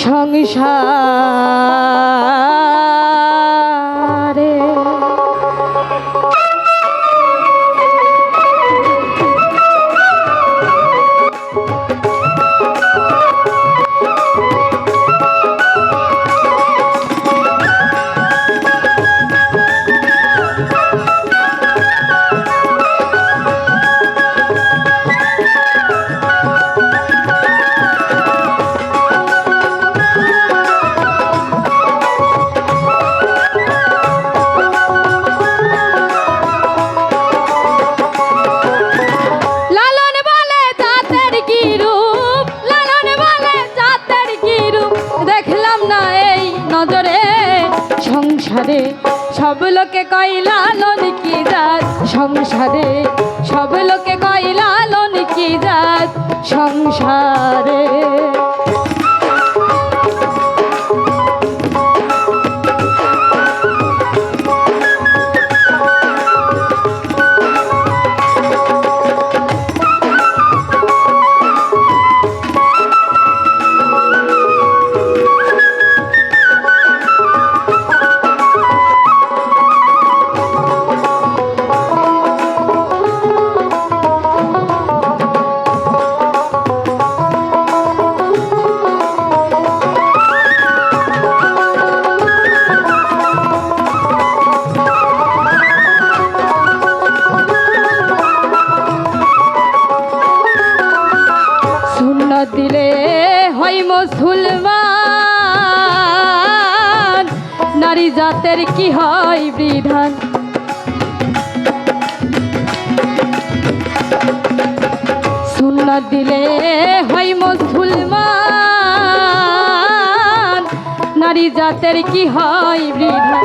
সংসারে। সংসারে, সব লোকে কয় লালন কি জাত? সংসারে, সব লোকে কয় লালন কি জাত? সংসারে। মুসলমান, নারী জাতের কি হয় বিধান? শূন্য দিলে হয় মুসলমান, নারী জাতের কি হয় বিধান?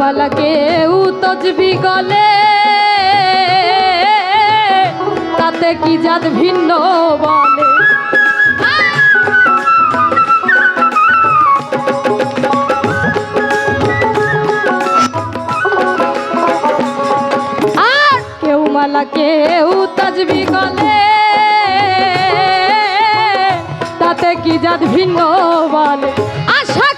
মালা কেউ তজবি গলে। তাতে কি জাত ভিন্ন বলে? কেউ মালা কেউ তাজবি গলে। তাতে কি জাত ভিন্ন বলে? আশা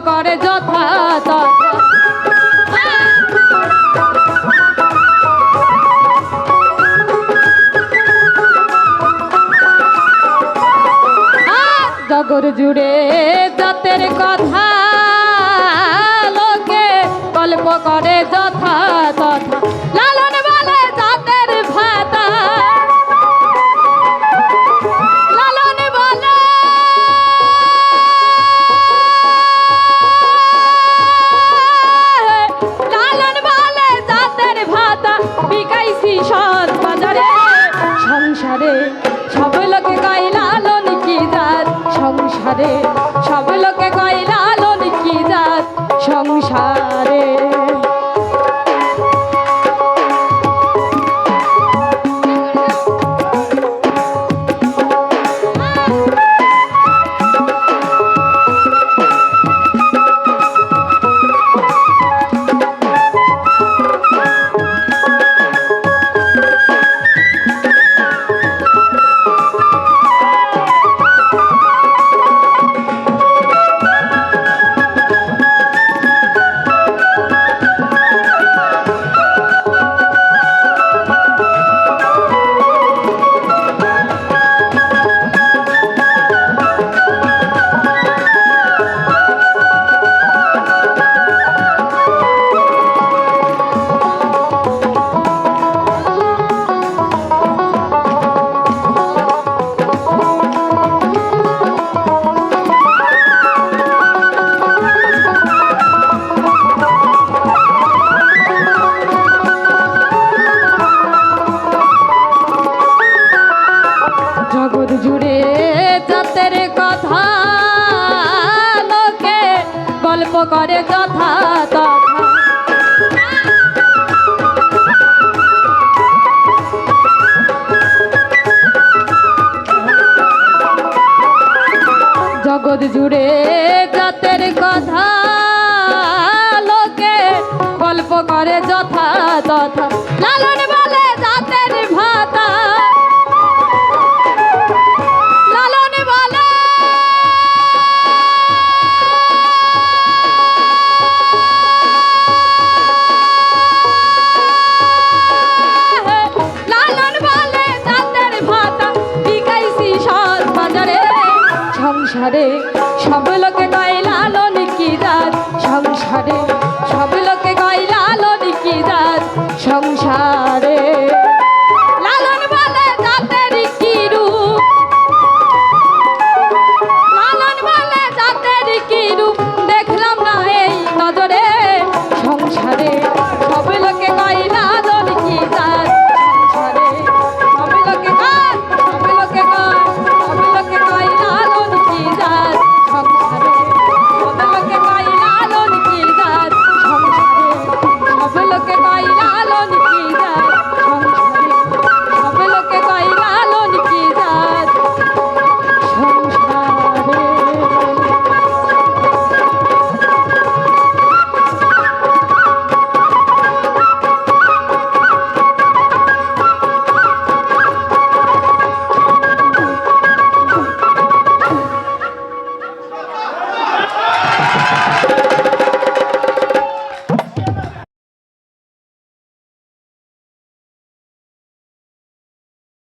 করে যথা জগর জুড়ে জাতের কথা লোকে গল্প করে যথা সংসারে জগৎ জুড়ে জাতের কথা লোকে গল্প করে যথা তথা। জগৎ জুড়ে জাতের কথা লোকে গল্প করে যথা তথা। লালন বলে